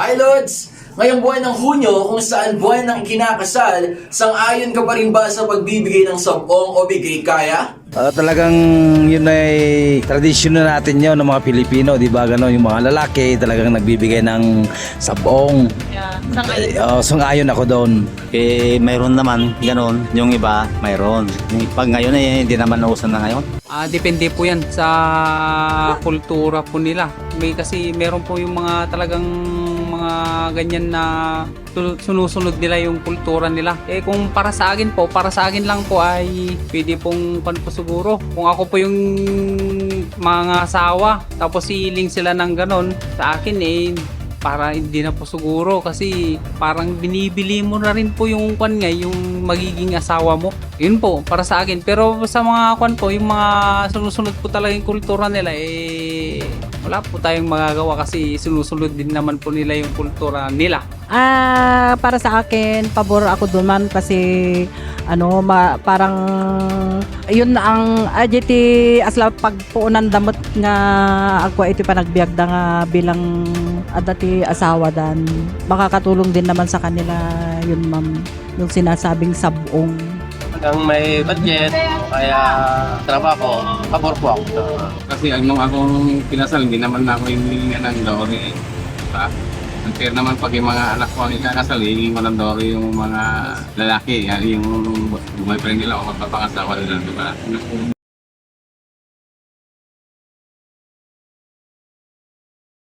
Hi Lods! Ngayong buwan ng Hunyo kung saan buwan ng kinakasal, sang-ayon ka pa rin ba sa pagbibigay ng sabong o bigay kaya? Ah, talagang yun ay tradisyon na natin yun ng mga Pilipino, di ba? Ganon, yung mga lalaki talagang nagbibigay ng sabong. Yeah, sang-ayon. Sang-ayon ako doon. Eh, mayroon naman, ganun. Yung iba, mayroon. Pag ngayon eh, hindi naman nausan na ngayon. Ah, depende po 'yan sa kultura po nila. May kasi meron po yung mga talagang mga ganyan na sunusunod nila yung kultura nila. Eh kung para sa akin po, para sa akin lang po ay pwede pong pan po siguro. Kung ako po yung mga asawa, tapos siling sila ng ganon, sa akin eh para hindi na po siguro kasi parang binibili mo na rin po yung kwan nga yung magiging asawa mo yun po para sa akin. Pero sa mga kwan po yung mga sunusunod po talaga yung kultura nila eh wala po tayong magagawa kasi sinusunod din naman po nila yung kultura nila. Ah, para sa akin, pabor ako doon man kasi ano, ma, parang yun na ang adjeti asla pagpuunan damot nga ako iti panagbiag da nga bilang adati asawa dan. Makakatulong din naman sa kanila yun ma'am yung sinasabing sabong hanggang may budget kaya trabaho, pabor po ako. Kasi ang nung akong pinasal, hindi naman ako hinihinga ng dowry. Diba? Unfair naman pag yung mga anak ko ang ikakasal, hihingi ko ng dowry yung mga lalaki, yung boyfriend nila o magpapangasawa nila, di ba?